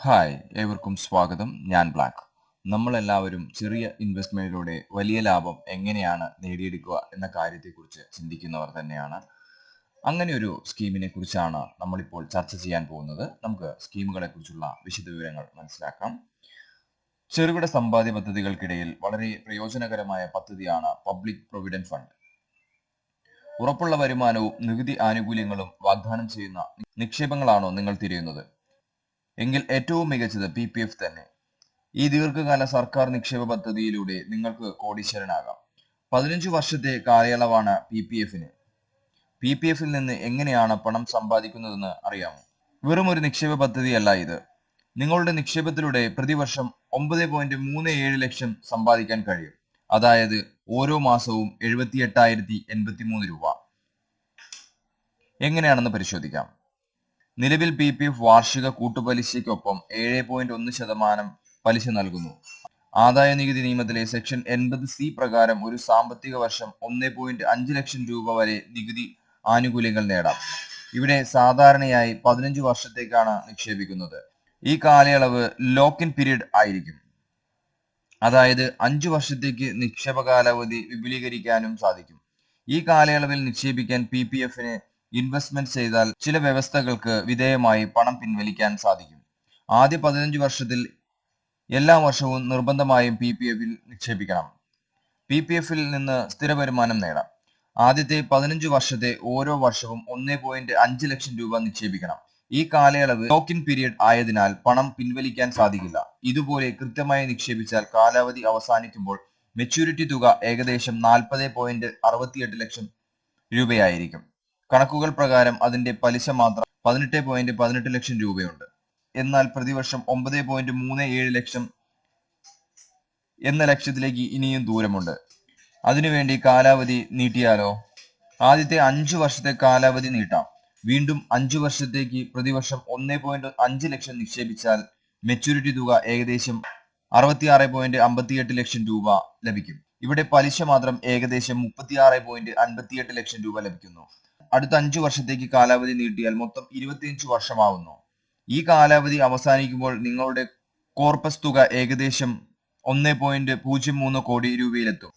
Hi ഏവർക്കും സ്വാഗതം. ഞാൻ ബ്ലാക്ക്. നമ്മളെല്ലാവരും ചെറിയ ഇൻവെസ്റ്റ്മെന്റിലൂടെ വലിയ ലാഭം എങ്ങനെയാണ് നേടിയെടുക്കുക എന്ന കാര്യത്തെക്കുറിച്ച് ചിന്തിക്കുന്നവർ തന്നെയാണ്. അങ്ങനെ ഒരു സ്കീമിനെ കുറിച്ചാണ് നമ്മളിപ്പോൾ ചർച്ച ചെയ്യാൻ പോകുന്നത്. നമുക്ക് സ്കീമുകളെ കുറിച്ചുള്ള വിശദവിവരങ്ങൾ മനസ്സിലാക്കാം. ചെറുകിട സമ്പാദ്യ പദ്ധതികൾക്കിടയിൽ വളരെ പ്രയോജനകരമായ പദ്ധതിയാണ് പബ്ലിക് പ്രൊവിഡന്റ് ഫണ്ട് ഉറപ്പുള്ള വരുമാനവും നികുതി ആനുകൂല്യങ്ങളും വാഗ്ദാനം ചെയ്യുന്ന നിക്ഷേപങ്ങളാണോ നിങ്ങൾ തിരയുന്നത്? എങ്കിൽ ഏറ്റവും മികച്ചത് പി പി എഫ് തന്നെ. ഈ ദീർഘകാല സർക്കാർ നിക്ഷേപ പദ്ധതിയിലൂടെ നിങ്ങൾക്ക് കോടീശ്വരനാകാം. പതിനഞ്ച് വർഷത്തെ കാലയളവാണ് പി പി എഫിന് പി പി എഫിൽ നിന്ന് എങ്ങനെയാണ് പണം സമ്പാദിക്കുന്നതെന്ന് അറിയാമോ? വെറും ഒരു നിക്ഷേപ പദ്ധതിയല്ല ഇത്. നിങ്ങളുടെ നിക്ഷേപത്തിലൂടെ പ്രതിവർഷം ഒമ്പത് പോയിന്റ് മൂന്ന് ഏഴ് ലക്ഷം സമ്പാദിക്കാൻ കഴിയും. അതായത് ഓരോ മാസവും എഴുപത്തി എട്ടായിരത്തി എൺപത്തി മൂന്ന് രൂപ. എങ്ങനെയാണെന്ന് പരിശോധിക്കാം. നിലവിൽ പി പി എഫ് വാർഷിക കൂട്ടുപലിശയ്ക്കൊപ്പം ഏഴ് പോയിന്റ് ഒന്ന് ശതമാനം പലിശ നൽകുന്നു. ആദായ നികുതി നിയമത്തിലെ സെക്ഷൻ എൺപത് സി പ്രകാരം ഒരു സാമ്പത്തിക വർഷം ഒന്ന് പോയിന്റ് അഞ്ച് ലക്ഷം രൂപ വരെ നികുതി ആനുകൂല്യങ്ങൾ നേടാം. ഇവിടെ സാധാരണയായി പതിനഞ്ച് വർഷത്തേക്കാണ് നിക്ഷേപിക്കുന്നത്. ഈ കാലയളവ് ലോക്ക് ഇൻ പീരീഡ് ആയിരിക്കും. അതായത് അഞ്ചു വർഷത്തേക്ക് നിക്ഷേപ കാലാവധി വിപുലീകരിക്കാനും സാധിക്കും. ഈ കാലയളവിൽ നിക്ഷേപിക്കാൻ പി പി എഫിന് ഇൻവെസ്റ്റ്മെന്റ് ചെയ്താൽ ചില വ്യവസ്ഥകൾക്ക് വിധേയമായി പണം പിൻവലിക്കാൻ സാധിക്കും. ആദ്യ പതിനഞ്ച് വർഷത്തിൽ എല്ലാ വർഷവും നിർബന്ധമായും പി പി എഫിൽ നിക്ഷേപിക്കണം. പി പി എഫിൽ നിന്ന് സ്ഥിര വരുമാനം നേടാം. ആദ്യത്തെ പതിനഞ്ച് വർഷത്തെ ഓരോ വർഷവും ഒന്നേ പോയിന്റ് അഞ്ച് ലക്ഷം രൂപ നിക്ഷേപിക്കണം. ഈ കാലയളവ് ലോക്കിൻ പീരീഡ് ആയതിനാൽ പണം പിൻവലിക്കാൻ സാധിക്കില്ല. ഇതുപോലെ കൃത്യമായി നിക്ഷേപിച്ചാൽ കാലാവധി അവസാനിക്കുമ്പോൾ മെച്യൂരിറ്റി തുക ഏകദേശം നാൽപ്പത് പോയിന്റ് അറുപത്തിയെട്ട് ലക്ഷം രൂപയായിരിക്കും. കണക്കുകൾ പ്രകാരം അതിന്റെ പലിശ മാത്രം പതിനെട്ട് പോയിന്റ് പതിനെട്ട് ലക്ഷം രൂപയുണ്ട്. എന്നാൽ പ്രതിവർഷം ഒമ്പത് പോയിന്റ് മൂന്ന് ഏഴ് ലക്ഷം എന്ന ലക്ഷ്യത്തിലേക്ക് ഇനിയും ദൂരമുണ്ട്. അതിനുവേണ്ടി കാലാവധി നീട്ടിയാലോ? ആദ്യത്തെ അഞ്ചു വർഷത്തെ കാലാവധി നീട്ടാം. വീണ്ടും അഞ്ചു വർഷത്തേക്ക് പ്രതിവർഷം ഒന്നേ പോയിന്റ് അഞ്ച് ലക്ഷം നിക്ഷേപിച്ചാൽ മെച്യൂരിറ്റി തുക ഏകദേശം അറുപത്തിയാറ് പോയിന്റ് അമ്പത്തിയെട്ട് ലക്ഷം രൂപ ലഭിക്കും. ഇവിടെ പലിശ മാത്രം ഏകദേശം മുപ്പത്തിയാറ് പോയിന്റ് അൻപത്തിയെട്ട് ലക്ഷം രൂപ ലഭിക്കുന്നു. അടുത്ത അഞ്ചു വർഷത്തേക്ക് കാലാവധി നീട്ടിയാൽ മൊത്തം ഇരുപത്തിയഞ്ച് വർഷമാവുന്നു. ഈ കാലാവധി അവസാനിക്കുമ്പോൾ നിങ്ങളുടെ കോർപ്പസ് തുക ഏകദേശം ഒന്ന് പോയിന്റ് പൂജ്യം മൂന്ന് കോടി രൂപയിലെത്തും.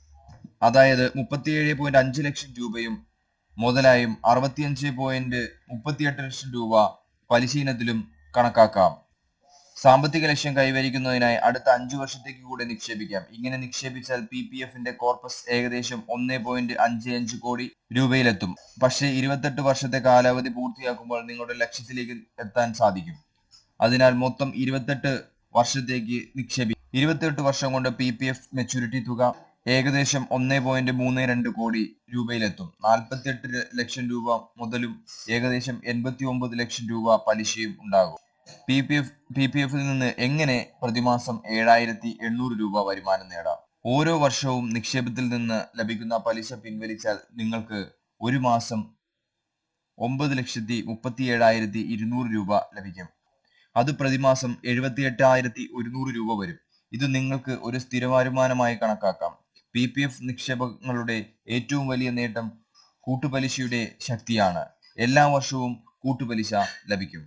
അതായത് മുപ്പത്തിയേഴ് പോയിന്റ് അഞ്ച് ലക്ഷം രൂപയും മുതലായും അറുപത്തിയഞ്ച് പോയിന്റ് മുപ്പത്തിയെട്ട് ലക്ഷം രൂപ പലിശ കണക്കാക്കാം. സാമ്പത്തിക ലക്ഷ്യം കൈവരിക്കുന്നതിനായി അടുത്ത അഞ്ചു വർഷത്തേക്ക് കൂടി നിക്ഷേപിക്കാം. ഇങ്ങനെ നിക്ഷേപിച്ചാൽ പി പി എഫിന്റെ കോർപ്പസ് ഏകദേശം ഒന്നേ പോയിന്റ് അഞ്ച് അഞ്ച് കോടി രൂപയിലെത്തും. പക്ഷേ ഇരുപത്തെട്ട് വർഷത്തെ കാലാവധി പൂർത്തിയാക്കുമ്പോൾ നിങ്ങളുടെ ലക്ഷ്യത്തിലേക്ക് എത്താൻ സാധിക്കും. അതിനാൽ മൊത്തം ഇരുപത്തെട്ട് വർഷത്തേക്ക് നിക്ഷേപി ഇരുപത്തെട്ട് വർഷം കൊണ്ട് പി പി എഫ് മെച്ചൂരിറ്റി തുക ഏകദേശം ഒന്നേ പോയിന്റ് മൂന്ന് രണ്ട് കോടി രൂപയിലെത്തും. നാൽപ്പത്തിയെട്ട് ലക്ഷം രൂപ മുതലും ഏകദേശം എൺപത്തി ഒമ്പത് ലക്ഷം രൂപ പലിശയും ഉണ്ടാകും. P P F P P എഫിൽ നിന്ന് എങ്ങനെ പ്രതിമാസം ഏഴായിരത്തി എണ്ണൂറ് രൂപ വരുമാനം നേടാം? ഓരോ വർഷവും നിക്ഷേപത്തിൽ നിന്ന് ലഭിക്കുന്ന പലിശ പിൻവലിച്ചാൽ നിങ്ങൾക്ക് ഒരു മാസം ഒമ്പത് ലക്ഷത്തി മുപ്പത്തി ഏഴായിരത്തി ഇരുന്നൂറ് രൂപ ലഭിക്കും. അത് പ്രതിമാസം എഴുപത്തി എട്ടായിരത്തി ഒരുന്നൂറ് രൂപ വരും. ഇത് നിങ്ങൾക്ക് ഒരു സ്ഥിര വരുമാനമായി കണക്കാക്കാം. പി പി എഫ് നിക്ഷേപങ്ങളുടെ ഏറ്റവും വലിയ നേട്ടം കൂട്ടുപലിശയുടെ ശക്തിയാണ്. എല്ലാ വർഷവും കൂട്ടുപലിശ ലഭിക്കും.